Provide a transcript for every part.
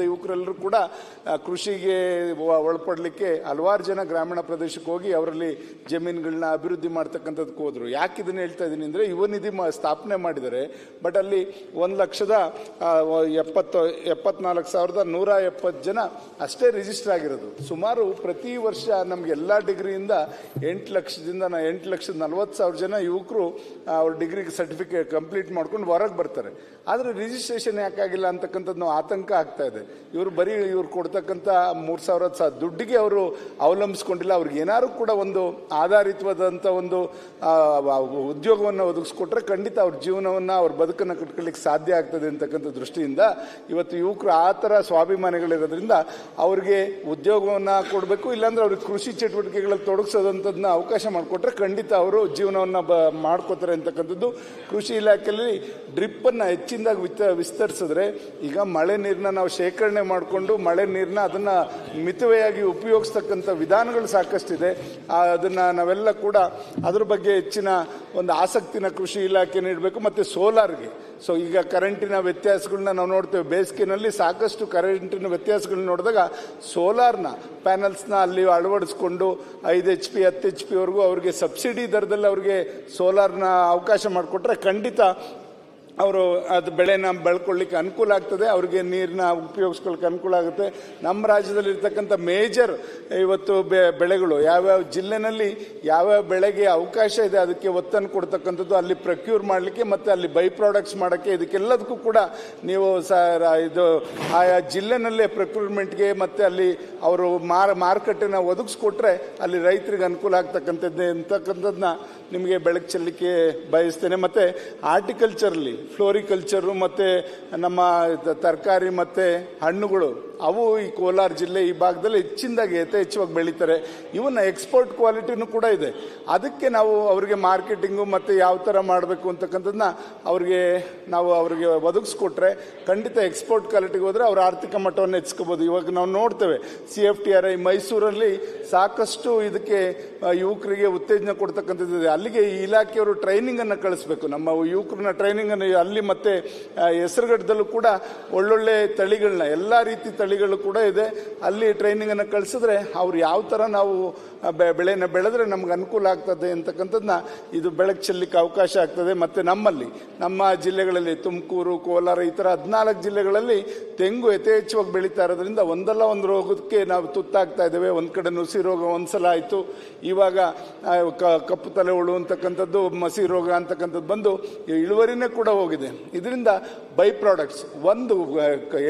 ರಾಜ್ಯದ ಯುವಕರೆಲ್ಲರೂ ಕೂಡ ಕೃಷಿಗೆ ಒಳಪಡಲಿಕ್ಕೆ ಹಲವಾರು ಜನ ಗ್ರಾಮೀಣ ಪ್ರದೇಶಕ್ಕೆ ಹೋಗಿ ಅವರಲ್ಲಿ ಜಮೀನುಗಳನ್ನ ಅಭಿವೃದ್ಧಿ ಮಾಡ್ತಕ್ಕಂಥದ್ದಕ್ಕೆ ಹೋದರು. ಯಾಕೆ ಇದನ್ನ ಹೇಳ್ತಾ ಇದ್ದೀನಿ ಅಂದರೆ, ಯುವ ನಿಧಿ ಸ್ಥಾಪನೆ ಮಾಡಿದರೆ, ಬಟ್ ಅಲ್ಲಿ ಒಂದು ಲಕ್ಷದ ಎಪ್ಪತ್ತು, ಎಪ್ಪತ್ನಾಲ್ಕು ಸಾವಿರದ ನೂರ ಎಪ್ಪತ್ತು ಜನ ಅಷ್ಟೇ ರಿಜಿಸ್ಟರ್ ಆಗಿರೋದು. ಸುಮಾರು ಪ್ರತಿ ವರ್ಷ ನಮಗೆಲ್ಲ ಎಲ್ಲ ಡಿಗ್ರಿಯಿಂದ ಎಂಟು ಲಕ್ಷದಿಂದ ಎಂಟು ಲಕ್ಷದ ನಲ್ವತ್ತು ಸಾವಿರ ಜನ ಯುವಕರು ಅವ್ರ ಡಿಗ್ರಿಗೆ ಸರ್ಟಿಫಿಕೇಟ್ ಕಂಪ್ಲೀಟ್ ಮಾಡ್ಕೊಂಡು ಹೊರಗೆ ಬರ್ತಾರೆ. ಆದರೆ ರಿಜಿಸ್ಟ್ರೇಷನ್ ಯಾಕಾಗಿಲ್ಲ ಅಂತಕ್ಕಂಥದ್ದು ನಾವು ಆತಂಕ ಆಗ್ತಾ ಇದೆ. ಇವರು ಬರೀ ಇವ್ರು ಕೊಡ್ತಕ್ಕಂಥ ಮೂರು ಸಾವಿರ ಸಹ ದುಡ್ಡಿಗೆ ಅವರು ಅವಲಂಬಿಸ್ಕೊಂಡಿಲ್ಲ. ಅವ್ರಿಗೆ ಏನಾದ್ರು ಕೂಡ ಒಂದು ಆಧಾರಿತವಾದಂಥ ಒಂದು ಉದ್ಯೋಗವನ್ನು ಒದಗಿಸ್ಕೊಟ್ರೆ ಖಂಡಿತ ಅವ್ರ ಜೀವನವನ್ನು, ಅವ್ರ ಬದುಕನ್ನು ಕಟ್ಕೊಳ್ಳಿಕ್ಕೆ ಸಾಧ್ಯ ಆಗ್ತದೆ ಅಂತಕ್ಕಂಥ ದೃಷ್ಟಿಯಿಂದ ಇವತ್ತು ಯುವಕರು ಆ ಥರ ಸ್ವಾಭಿಮಾನಿಗಳಿರೋದ್ರಿಂದ ಅವ್ರಿಗೆ ಉದ್ಯೋಗವನ್ನು ಕೊಡಬೇಕು, ಇಲ್ಲಾಂದ್ರೆ ಅವ್ರಿಗೆ ಕೃಷಿ ಚಟುವಟಿಕೆಗಳಲ್ಲಿ ತೊಡಗಿಸೋದಂಥದ್ದನ್ನ ಅವಕಾಶ ಮಾಡಿಕೊಟ್ರೆ ಖಂಡಿತ ಅವರು ಜೀವನವನ್ನು ಬ, ಮಾಡ್ಕೋತಾರೆ ಅಂತಕ್ಕಂಥದ್ದು ಕೃಷಿ ಇಲಾಖೆಯಲ್ಲಿ ಡ್ರಿಪ್ಪನ್ನು ಹೆಚ್ಚಿನದಾಗಿ ವಿತ, ವಿಸ್ತರಿಸಿದ್ರೆ ಈಗ ಮಳೆ ನೀರನ್ನ ನಾವು ಶೇಖರಣೆ ಮಾಡಿಕೊಂಡು ಮಳೆ ನೀರನ್ನ ಅದನ್ನು ಮಿತವೆಯಾಗಿ ಉಪಯೋಗಿಸ್ತಕ್ಕಂಥ ವಿಧಾನಗಳು ಸಾಕಷ್ಟಿದೆ. ಅದನ್ನು ನಾವೆಲ್ಲ ಕೂಡ ಅದ್ರ ಬಗ್ಗೆ ಹೆಚ್ಚಿನ ಒಂದು ಆಸಕ್ತಿನ ಕೃಷಿ ಇಲಾಖೆ ನೀಡಬೇಕು ಮತ್ತು ಸೋಲಾರ್ಗೆ. ಸೊ ಈಗ ಕರೆಂಟಿನ ವ್ಯತ್ಯಾಸಗಳನ್ನ ನಾವು ನೋಡ್ತೇವೆ. ಬೇಸಿಗೆನಲ್ಲಿ ಸಾಕಷ್ಟು ಕರೆಂಟಿನ ವ್ಯತ್ಯಾಸಗಳನ್ನ ನೋಡಿದಾಗ ಸೋಲಾರ್ನ ಪ್ಯಾನಲ್ಸ್ನ ಅಲ್ಲಿ ಅಳವಡಿಸ್ಕೊಂಡು ಐದು ಎಚ್ ಪಿ ಹತ್ತು ಎಚ್ ಪಿವರೆಗೂ ಅವ್ರಿಗೆ ಸಬ್ಸಿಡಿ ದರದಲ್ಲಿ ಅವ್ರಿಗೆ ಸೋಲಾರ್ನ ಅವಕಾಶ ಮಾಡಿಕೊಟ್ರೆ ಖಂಡಿತ ಅವರು ಅದು ಬೆಳೆನ ಬೆಳ್ಕೊಳ್ಳಿಕ್ಕೆ ಅನುಕೂಲ ಆಗ್ತದೆ, ಅವ್ರಿಗೆ ನೀರನ್ನ ಉಪಯೋಗಿಸ್ಕೊಳ್ಳಿಕ್ಕೆ ಅನುಕೂಲ ಆಗುತ್ತೆ. ನಮ್ಮ ರಾಜ್ಯದಲ್ಲಿ ಇರ್ತಕ್ಕಂಥ ಮೇಜರ್ ಇವತ್ತು ಬೆಳೆಗಳು ಯಾವ್ಯಾವ ಜಿಲ್ಲೆನಲ್ಲಿ ಯಾವ್ಯಾವ ಬೆಳೆಗೆ ಅವಕಾಶ ಇದೆ, ಅದಕ್ಕೆ ಒತ್ತನ್ನು ಕೊಡ್ತಕ್ಕಂಥದ್ದು ಅಲ್ಲಿ ಪ್ರಕ್ಯೂರ್ ಮಾಡಲಿಕ್ಕೆ ಮತ್ತು ಅಲ್ಲಿ ಬೈ ಪ್ರಾಡಕ್ಟ್ಸ್ ಮಾಡೋಕ್ಕೆ ಇದಕ್ಕೆಲ್ಲದಕ್ಕೂ ಕೂಡ ನೀವು ಸ ಇದು ಆಯಾ ಜಿಲ್ಲೆನಲ್ಲೇ ಪ್ರಕ್ಯೂರ್ಮೆಂಟ್ಗೆ ಮತ್ತು ಅಲ್ಲಿ ಅವರು ಮಾರ, ಮಾರುಕಟ್ಟೆನ ಒದಗಿಸ್ಕೊಟ್ರೆ ಅಲ್ಲಿ ರೈತರಿಗೆ ಅನುಕೂಲ ಆಗ್ತಕ್ಕಂಥದ್ದು ಅಂತಕ್ಕಂಥದ್ದನ್ನ ನಿಮಗೆ ಬೆಳಕು ಚೆಲ್ಲಿಕ್ಕೆ ಬಯಸ್ತೇನೆ. ಮತ್ತು ಆರ್ಟಿಕಲ್ಚರ್ಲಿ ಫ್ಲೋರಿಕಲ್ಚರು ಮತ್ತು ನಮ್ಮ ತರಕಾರಿ ಮತ್ತು ಹಣ್ಣುಗಳು ಅವು ಈ ಕೋಲಾರ ಜಿಲ್ಲೆ ಈ ಭಾಗದಲ್ಲಿ ಹೆಚ್ಚಿನದಾಗಿ ಯಥೇಚ್ಛವಾಗಿ ಬೆಳೀತಾರೆ. ಇವನ್ನ ಎಕ್ಸ್ಪೋರ್ಟ್ ಕ್ವಾಲಿಟಿನೂ ಕೂಡ ಇದೆ. ಅದಕ್ಕೆ ನಾವು ಅವರಿಗೆ ಮಾರ್ಕೆಟಿಂಗು ಮತ್ತು ಯಾವ ಥರ ಮಾಡಬೇಕು ಅಂತಕ್ಕಂಥದ್ದನ್ನ ಅವ್ರಿಗೆ ನಾವು ಅವರಿಗೆ ಒದಗಿಸ್ಕೊಟ್ರೆ ಖಂಡಿತ ಎಕ್ಸ್ಪೋರ್ಟ್ ಕ್ವಾಲಿಟಿಗೆ ಹೋದರೆ ಅವ್ರ ಆರ್ಥಿಕ ಮಟ್ಟವನ್ನು ಹೆಚ್ಚಿಸ್ಕೋಬೋದು. ಇವಾಗ ನಾವು ನೋಡ್ತೇವೆ C F T R I ಮೈಸೂರಲ್ಲಿ ಸಾಕಷ್ಟು ಇದಕ್ಕೆ ಯುವಕರಿಗೆ ಉತ್ತೇಜನ ಕೊಡ್ತಕ್ಕಂಥದ್ದು ಅಲ್ಲಿಗೆ ಈ ಇಲಾಖೆಯವರು ಟ್ರೈನಿಂಗನ್ನು ಕಳಿಸ್ಬೇಕು. ನಮ್ಮ ಯುವಕರನ್ನ ಟ್ರೈನಿಂಗನ್ನು ಅಲ್ಲಿ ಮತ್ತೆ ಹೆಸರುಗಟ್ಟದಲ್ಲೂ ಕೂಡ ಒಳ್ಳೊಳ್ಳೆ ತಳಿಗಳನ್ನ, ಎಲ್ಲ ರೀತಿ ತಳಿಗಳು ಕೂಡ ಇದೆ. ಅಲ್ಲಿ ಟ್ರೈನಿಂಗನ್ನು ಕಳಿಸಿದ್ರೆ ಅವ್ರು ಯಾವ ಥರ ನಾವು ಬೆಳೆನ ಬೆಳೆದ್ರೆ ನಮ್ಗೆ ಅನುಕೂಲ ಆಗ್ತದೆ ಅಂತಕ್ಕಂಥದ್ದನ್ನ ಇದು ಬೆಳಕು ಚೆಲ್ಲಿಕ್ಕೆ ಅವಕಾಶ ಆಗ್ತದೆ. ಮತ್ತು ನಮ್ಮಲ್ಲಿ, ನಮ್ಮ ಜಿಲ್ಲೆಗಳಲ್ಲಿ ತುಮಕೂರು, ಕೋಲಾರ ಈ ಥರ ಹದಿನಾಲ್ಕು ಜಿಲ್ಲೆಗಳಲ್ಲಿ ತೆಂಗು ಯಥೇಚ್ಛವಾಗಿ ಬೆಳೀತಾ ಇರೋದ್ರಿಂದ ಒಂದಲ್ಲ ಒಂದು ರೋಗಕ್ಕೆ ನಾವು ತುತ್ತಾಗ್ತಾ ಇದ್ದೇವೆ. ಒಂದು ಕಡೆ ನುಸಿ ರೋಗ ಒಂದ್ಸಲ ಆಯಿತು. ಇವಾಗ ಕಪ್ಪು ತಲೆ ಹುಳು ಅಂತಕ್ಕಂಥದ್ದು, ಮಸಿ ರೋಗ ಅಂತಕ್ಕಂಥದ್ದು ಬಂದು ಇಳುವರಿನೇ ಕೂಡ ಹೋಗಿದೆ. ಇದರಿಂದ ಬೈ ಪ್ರಾಡಕ್ಟ್ಸ್ ಒಂದು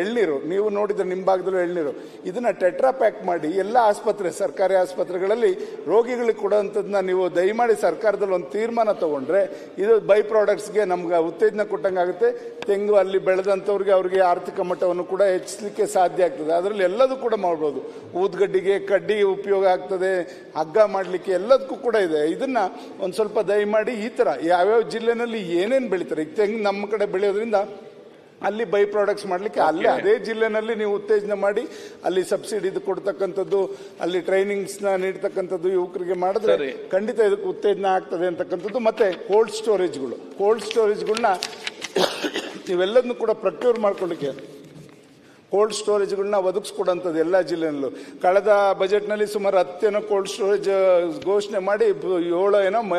ಎಳ್ನೀರು, ನೀವು ನೋಡಿದ್ರೆ ನಿಮ್ಮ ಭಾಗದಲ್ಲೂ ಎಳ್ನೀರು. ಇದನ್ನ ಟೆಟ್ರಾ ಪ್ಯಾಕ್ ಮಾಡಿ ಎಲ್ಲ ಆಸ್ಪತ್ರೆ, ಸರ್ಕಾರಿ ಆಸ್ಪತ್ರೆಗಳಲ್ಲಿ ರೋಗಿಗಳಿಗೆ ಕೊಡೋವಂಥದ್ದನ್ನ ನೀವು ದಯಮಾಡಿ ಸರ್ಕಾರದಲ್ಲಿ ಒಂದು ತೀರ್ಮಾನ ತಗೊಂಡ್ರೆ ಇದು ಬೈ ಪ್ರಾಡಕ್ಟ್ಸ್ಗೆ ನಮ್ಗೆ ಉತ್ತೇಜನ ಕೊಟ್ಟಂಗಾಗುತ್ತೆ ತೆಂಗು ಅಲ್ಲಿ ಬೆಳೆದಂಥವ್ರಿಗೆ ಅವರಿಗೆ ಆರ್ಥಿಕ ಮಟ್ಟವನ್ನು ಕೂಡ ಹೆಚ್ಚಿಸಲಿಕ್ಕೆ ಸಾಧ್ಯ ಆಗ್ತದೆ. ಅದರಲ್ಲಿ ಎಲ್ಲದೂ ಕೂಡ ಮಾಡ್ಬೋದು. ಊದ್ಗಡ್ಡಿಗೆ ಕಡ್ಡಿ ಉಪಯೋಗ ಆಗ್ತದೆ. ಹಗ್ಗ ಮಾಡಲಿಕ್ಕೆ ಎಲ್ಲದಕ್ಕೂ ಕೂಡ ಇದೆ. ಇದನ್ನ ಒಂದು ಸ್ವಲ್ಪ ದಯಮಾಡಿ ಈ ಥರ ಯಾವ್ಯಾವ ಜಿಲ್ಲೆನಲ್ಲಿ ಏನೇನು ಬೆಳೀತಾರೆ? ಈಗ ತೆಂಗು ನಮ್ಮ ಕಡೆ ಬೆಳೆಯೋದ್ರಿಂದ ಅಲ್ಲಿ ಬೈ ಪ್ರಾಡಕ್ಟ್ಸ್ ಮಾಡಲಿಕ್ಕೆ ಅಲ್ಲೇ ಅದೇ ಜಿಲ್ಲೆನಲ್ಲಿ ನೀವು ಉತ್ತೇಜನ ಮಾಡಿ ಅಲ್ಲಿ ಸಬ್ಸಿಡಿ ಇದು ಕೊಡ್ತಕ್ಕಂಥದ್ದು ಅಲ್ಲಿ ಟ್ರೈನಿಂಗ್ಸ್ನ ನೀಡ್ತಕ್ಕಂಥದ್ದು ಯುವಕರಿಗೆ ಮಾಡಿದ್ರೆ ಖಂಡಿತ ಇದಕ್ಕೆ ಉತ್ತೇಜನ ಆಗ್ತದೆ ಅಂತಕ್ಕಂಥದ್ದು. ಮತ್ತೆ ಕೋಲ್ಡ್ ಸ್ಟೋರೇಜ್ಗಳು ಕೋಲ್ಡ್ ಸ್ಟೋರೇಜ್ಗಳನ್ನ ಇವೆಲ್ಲದನ್ನು ಕೂಡ ಪ್ರಕ್ಯೂರ್ ಮಾಡ್ಕೊಳ್ಳಿಕ್ಕೆ. ಕೋಲ್ಡ್ ಸ್ಟೋರೇಜ್ಗಳನ್ನ ಒದಗಿಸ್ಕೊಡೋಂಥದ್ದು ಎಲ್ಲ ಜಿಲ್ಲೆಯಲ್ಲೂ ಕಳೆದ ಬಜೆಟ್ನಲ್ಲಿ ಸುಮಾರು ಹತ್ತೇನೋ ಕೋಲ್ಡ್ ಸ್ಟೋರೇಜ್ ಘೋಷಣೆ ಮಾಡಿ ಏಳು ಏನೋ ಮ,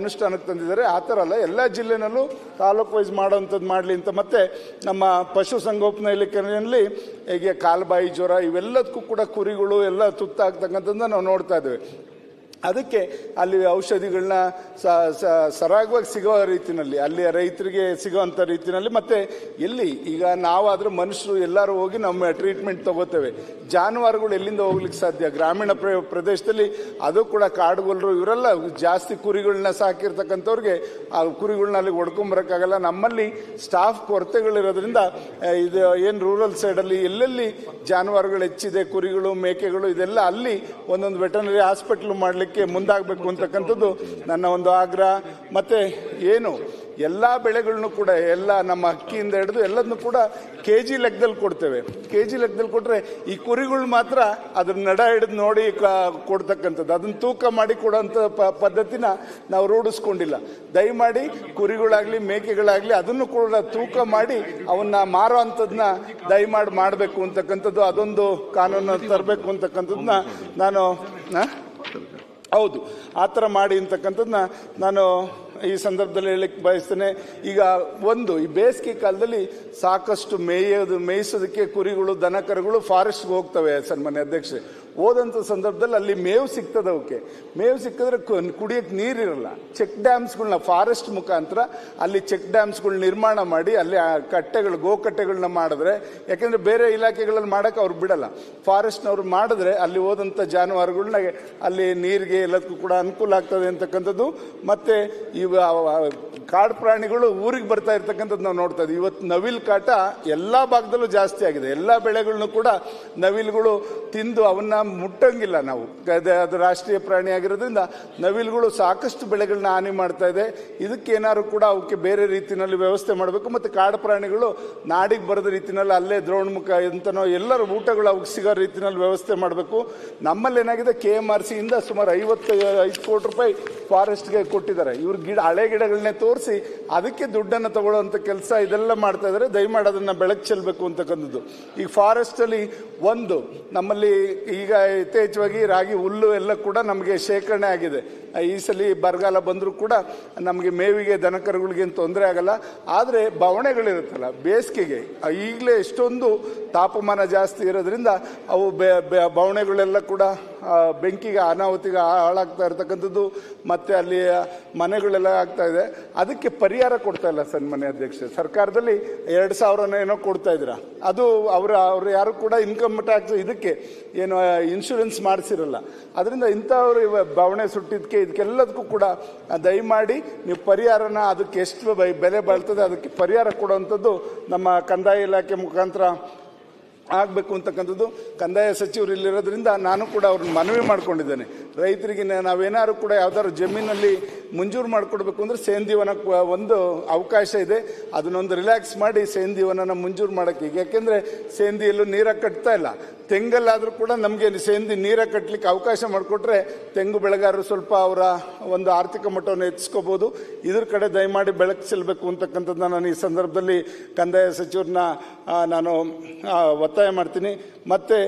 ಅನುಷ್ಠಾನಕ್ಕೆ ತಂದಿದ್ದಾರೆ. ಆ ಥರ ಅಲ್ಲ, ಎಲ್ಲ ಜಿಲ್ಲೆನಲ್ಲೂ ತಾಲೂಕು ವೈಸ್ ಮಾಡೋವಂಥದ್ದು ಮಾಡಲಿ ಅಂತ. ಮತ್ತು ನಮ್ಮ ಪಶು ಸಂಗೋಪನಾ ಇಲಾಖೆಯಲ್ಲಿ ಹೀಗೆ ಕಾಲ್ಬಾಯಿ ಜ್ವರ ಇವೆಲ್ಲದಕ್ಕೂ ಕೂಡ ಕುರಿಗಳು ಎಲ್ಲ ತುತ್ತಾಗ್ತಕ್ಕಂಥದ್ದನ್ನ ನಾವು ನೋಡ್ತಾ ಇದ್ದೇವೆ. ಅದಕ್ಕೆ ಅಲ್ಲಿ ಔಷಧಿಗಳನ್ನ ಸರಾಗವಾಗಿ ಸಿಗೋ ರೀತಿಯಲ್ಲಿ ಅಲ್ಲಿ ರೈತರಿಗೆ ಸಿಗೋವಂಥ ರೀತಿಯಲ್ಲಿ ಮತ್ತೆ ಎಲ್ಲಿ ಈಗ ನಾವಾದರೂ ಮನುಷ್ಯರು ಎಲ್ಲರೂ ಹೋಗಿ ನಮ್ಮ ಟ್ರೀಟ್ಮೆಂಟ್ ತಗೋತೇವೆ. ಜಾನುವಾರುಗಳು ಎಲ್ಲಿಂದ ಹೋಗ್ಲಿಕ್ಕೆ ಸಾಧ್ಯ? ಗ್ರಾಮೀಣ ಪ್ರ- ಪ್ರದೇಶದಲ್ಲಿ ಅದು ಕೂಡ ಕಾಡುಗೊಲ್ಲರು ಇವರೆಲ್ಲ ಜಾಸ್ತಿ ಕುರಿಗಳನ್ನ ಸಾಕಿರ್ತಕ್ಕಂಥವ್ರಿಗೆ ಆ ಕುರಿಗಳನ್ನ ಅಲ್ಲಿ ಹೊಡ್ಕೊಂಬರಕ್ಕಾಗಲ್ಲ. ನಮ್ಮಲ್ಲಿ ಸ್ಟಾಫ್ ಕೊರತೆಗಳಿರೋದ್ರಿಂದ ಇದು ಏನು ರೂರಲ್ ಸೈಡಲ್ಲಿ ಎಲ್ಲೆಲ್ಲಿ ಜಾನುವಾರುಗಳು ಹೆಚ್ಚಿದೆ, ಕುರಿಗಳು, ಮೇಕೆಗಳು, ಇದೆಲ್ಲ ಅಲ್ಲಿ ಒಂದೊಂದು ವೆಟನರಿ ಹಾಸ್ಪಿಟ್ಲ್ ಮಾಡಲಿಕ್ಕೆ ಮುಂದಾಗಬೇಕು ಅಂತಕ್ಕಂಥದ್ದು ನನ್ನ ಒಂದು ಆಗ್ರಹ. ಮತ್ತೆ ಏನು, ಎಲ್ಲ ಬೆಳೆಗಳನ್ನು ಕೂಡ, ಎಲ್ಲ ನಮ್ಮ ಅಕ್ಕಿಯಿಂದ ಹಿಡಿದು ಎಲ್ಲದನ್ನು ಕೂಡ ಕೆ ಜಿ ಲೆಕ್ಕದಲ್ಲಿ ಕೊಡ್ತೇವೆ. ಕೆ ಜಿ ಲೆಕ್ಕದಲ್ಲಿ ಕೊಟ್ಟರೆ ಈ ಕುರಿಗಳು ಮಾತ್ರ ಅದ್ರ ನಡ ಹಿಡಿದು ನೋಡಿ ಕೊಡ್ತಕ್ಕಂಥದ್ದು. ಅದನ್ನು ತೂಕ ಮಾಡಿ ಕೊಡೋಂಥ ಪದ್ಧತಿನ ನಾವು ರೂಢಿಸ್ಕೊಂಡಿಲ್ಲ. ದಯಮಾಡಿ ಕುರಿಗಳಾಗಲಿ, ಮೇಕೆಗಳಾಗಲಿ ಅದನ್ನು ಕೂಡ ತೂಕ ಮಾಡಿ ಅವನ್ನ ಮಾರೋ ಅಂಥದ್ದನ್ನ ದಯಮಾಡಿ ಮಾಡಬೇಕು ಅಂತಕ್ಕಂಥದ್ದು ಅದೊಂದು ಕಾನೂನು ತರಬೇಕು ಅಂತಕ್ಕಂಥದ್ದನ್ನ ನಾನು? ಹೌದು, ಆ ಥರ ಮಾಡಿ ಅಂತಕ್ಕಂಥದ್ದನ್ನ ನಾನು ಈ ಸಂದರ್ಭದಲ್ಲಿ ಹೇಳಕ್ಕೆ ಬಯಸ್ತೇನೆ. ಈಗ ಒಂದು, ಈ ಬೇಸಿಗೆ ಕಾಲದಲ್ಲಿ ಸಾಕಷ್ಟು ಮೇಯೋದು, ಮೇಯಿಸೋದಕ್ಕೆ ಕುರಿಗಳು, ದನಕರುಗಳು ಫಾರೆಸ್ಟ್ಗೆ ಹೋಗ್ತವೆ ಸನ್ಮಾನ್ಯ ಅಧ್ಯಕ್ಷೆ ಹೋದಂಥ ಸಂದರ್ಭದಲ್ಲಿ ಅಲ್ಲಿ ಮೇವು ಸಿಗ್ತದೆ ಅವಕ್ಕೆ. ಮೇವು ಸಿಕ್ಕಿದ್ರೆ ಕುಡಿಯೋಕ್ಕೆ ನೀರಿರಲ್ಲ. ಚೆಕ್ ಡ್ಯಾಮ್ಸ್ಗಳನ್ನ ಫಾರೆಸ್ಟ್ ಮುಖಾಂತರ ಅಲ್ಲಿ ಚೆಕ್ ಡ್ಯಾಮ್ಸ್ಗಳು ನಿರ್ಮಾಣ ಮಾಡಿ ಅಲ್ಲಿ ಆ ಕಟ್ಟೆಗಳು ಗೋಕಟ್ಟೆಗಳನ್ನ ಮಾಡಿದ್ರೆ, ಯಾಕೆಂದ್ರೆ ಬೇರೆ ಇಲಾಖೆಗಳಲ್ಲಿ ಮಾಡೋಕ್ಕೆ ಅವ್ರು ಬಿಡಲ್ಲ. ಫಾರೆಸ್ಟ್ನವ್ರು ಮಾಡಿದ್ರೆ ಅಲ್ಲಿ ಹೋದಂಥ ಜಾನುವಾರುಗಳನ್ನ ಅಲ್ಲಿ ನೀರಿಗೆ ಎಲ್ಲದಕ್ಕೂ ಕೂಡ ಅನುಕೂಲ ಆಗ್ತದೆ ಅಂತಕ್ಕಂಥದ್ದು. ಮತ್ತೆ ಇವ ಕಾಡು ಪ್ರಾಣಿಗಳು ಊರಿಗೆ ಬರ್ತಾ ಇರ್ತಕ್ಕಂಥದ್ದು ನಾವು ನೋಡ್ತಾ ಇದ್ದೀವಿ. ಇವತ್ತು ನವಿಲ್ ಕಾಟ ಎಲ್ಲ ಭಾಗದಲ್ಲೂ ಜಾಸ್ತಿ ಆಗಿದೆ. ಎಲ್ಲ ಬೆಳೆಗಳನ್ನು ಕೂಡ ನವಿಲುಗಳು ತಿಂದು ಅವನ್ನ ಮುಟ್ಟಂಗಿಲ್ಲ ನಾವು. ಅದು ರಾಷ್ಟ್ರೀಯ ಪ್ರಾಣಿ ಆಗಿರೋದ್ರಿಂದ ನವಿಲುಗಳು ಸಾಕಷ್ಟು ಬೆಳೆಗಳನ್ನ ಹಾನಿ ಮಾಡ್ತಾ ಇದೆ. ಇದಕ್ಕೇನಾದ್ರು ಕೂಡ ಅವಕ್ಕೆ ಬೇರೆ ರೀತಿಯಲ್ಲಿ ವ್ಯವಸ್ಥೆ ಮಾಡಬೇಕು. ಮತ್ತು ಕಾಡು ಪ್ರಾಣಿಗಳು ನಾಡಿಗೆ ಬರದ ರೀತಿಯಲ್ಲಿ ಅಲ್ಲೇ ದ್ರೋಣಮುಖ ಅಂತನೋ ಎಲ್ಲರೂ ಊಟಗಳು ಅವಕ್ಕೆ ಸಿಗೋ ರೀತಿಯಲ್ಲಿ ವ್ಯವಸ್ಥೆ ಮಾಡಬೇಕು. ನಮ್ಮಲ್ಲಿ ಏನಾಗಿದೆ, ಕೆ ಎಂ ಆರ್ ಸಿಯಿಂದ ಸುಮಾರು ಐವತ್ತು, ಐದು ಕೋಟಿ ರೂಪಾಯಿ ಫಾರೆಸ್ಟ್ಗೆ ಕೊಟ್ಟಿದ್ದಾರೆ. ಇವ್ರ ಗಿಡ, ಹಳೆ ಗಿಡಗಳನ್ನೇ ತೋರಿಸಿ ಅದಕ್ಕೆ ದುಡ್ಡನ್ನು ತಗೊಳ್ಳೋಂಥ ಕೆಲಸ ಇದೆಲ್ಲ ಮಾಡ್ತಾ ಇದ್ದಾರೆ ದಯಮಾಡಿ ಅದನ್ನು ಬೆಳಕು ಚೆಲ್ಲಬೇಕು ಅಂತಕ್ಕಂಥದ್ದು. ಈಗ ಫಾರೆಸ್ಟಲ್ಲಿ ಒಂದು, ನಮ್ಮಲ್ಲಿ ಈಗ ಯಥೇಚ್ಛವಾಗಿ ರಾಗಿ ಹುಲ್ಲು ಎಲ್ಲ ಕೂಡ ನಮಗೆ ಶೇಖರಣೆ ಆಗಿದೆ. ಈ ಸಲ ಬರಗಾಲ ಬಂದರೂ ಕೂಡ ನಮಗೆ ಮೇವಿಗೆ, ದನಕರುಗಳಿಗೆ ತೊಂದರೆ ಆಗಲ್ಲ. ಆದರೆ ಬವಣೆಗಳಿರುತ್ತಲ್ಲ, ಬೇಸಿಗೆಗೆ ಈಗಲೇ ಎಷ್ಟೊಂದು ತಾಪಮಾನ ಜಾಸ್ತಿ ಇರೋದ್ರಿಂದ ಅವು ಬವಣೆಗಳೆಲ್ಲ ಕೂಡ ಬೆಂಕಿಗೆ ಅನಾಹುತಿಗೆ ಹಾಳಾಗ್ತಾ ಇರತಕ್ಕಂಥದ್ದು, ಮತ್ತು ಅಲ್ಲಿ ಮನೆಗಳೆಲ್ಲ ಆಗ್ತಾ ಇದೆ. ಅದಕ್ಕೆ ಪರಿಹಾರ ಕೊಡ್ತಾ ಇಲ್ಲ ಸನ್ಮಾನ್ಯ ಅಧ್ಯಕ್ಷ ಸರ್ಕಾರದಲ್ಲಿ ಎರಡು ಸಾವಿರನ ಏನೋ ಕೊಡ್ತಾ ಇದ್ದೀರಾ. ಅದು ಅವರ, ಅವ್ರು ಯಾರು ಕೂಡ ಇನ್ಕಮ್ ಟ್ಯಾಕ್ಸ್ ಇದಕ್ಕೆ ಏನು ಇನ್ಶೂರೆನ್ಸ್ ಮಾಡಿಸಿರಲ್ಲ. ಅದರಿಂದ ಇಂಥವ್ರು ಇವ ಬವಣೆ ಸುಟ್ಟಿದ್ದಕ್ಕೆ ಇದಕ್ಕೆಲ್ಲದಕ್ಕೂ ಕೂಡ ದಯಮಾಡಿ ನೀವು ಪರಿಹಾರನ ಅದಕ್ಕೆ ಎಷ್ಟು ಬೆಲೆ ಬಾಳ್ತದೆ ಅದಕ್ಕೆ ಪರಿಹಾರ ಕೊಡುವಂಥದ್ದು ನಮ್ಮ ಕಂದಾಯ ಇಲಾಖೆ ಮುಖಾಂತರ ಆಗಬೇಕು ಅಂತಕ್ಕಂಥದ್ದು. ಕಂದಾಯ ಸಚಿವರು ಇಲ್ಲಿರೋದ್ರಿಂದ ನಾನು ಕೂಡ ಅವ್ರನ್ನ ಮನವಿ ಮಾಡ್ಕೊಂಡಿದ್ದೇನೆ. ರೈತರಿಗೆ ನಾವೇನಾದ್ರು ಕೂಡ ಯಾವ್ದಾದ್ರು ಜಮೀನಲ್ಲಿ ಮಂಜೂರು ಮಾಡಿಕೊಡ್ಬೇಕು ಅಂದ್ರೆ ಸೇಂದಿವನ ಒಂದು ಅವಕಾಶ ಇದೆ. ಅದನ್ನೊಂದು ರಿಲ್ಯಾಕ್ಸ್ ಮಾಡಿ ಸೇಂದೀವನ ಮಂಜೂರು ಮಾಡೋಕ್ಕೆ ಈಗ. ಯಾಕೆಂದ್ರೆ ಸೇಂದಿಯಲ್ಲೂ ನೀರ ಕಟ್ತಾ ಇಲ್ಲ. ತೆಂಗಲ್ಲಾದರೂ ಕೂಡ ನಮಗೆ ಸೇಂದಿ ನೀರ ಕಟ್ಟಲಿಕ್ಕೆ ಅವಕಾಶ ಮಾಡಿಕೊಟ್ರೆ ತೆಂಗು ಬೆಳೆಗಾರರು ಸ್ವಲ್ಪ ಅವರ ಒಂದು ಆರ್ಥಿಕ ಮಟ್ಟವನ್ನು ಹೆಚ್ಚಿಸ್ಕೋಬೋದು. ಇದ್ರ ಕಡೆ ದಯಮಾಡಿ ಬೆಳಕು ಚೆಲ್ಲಬೇಕು ಅಂತಕ್ಕಂಥದ್ದನ್ನ ನಾನು ಈ ಸಂದರ್ಭದಲ್ಲಿ ಕಂದಾಯ ಸಚಿವರನ್ನ ನಾನು ಒತ್ತಾಯ ಮಾಡ್ತೀನಿ. ಮತ್ತೆ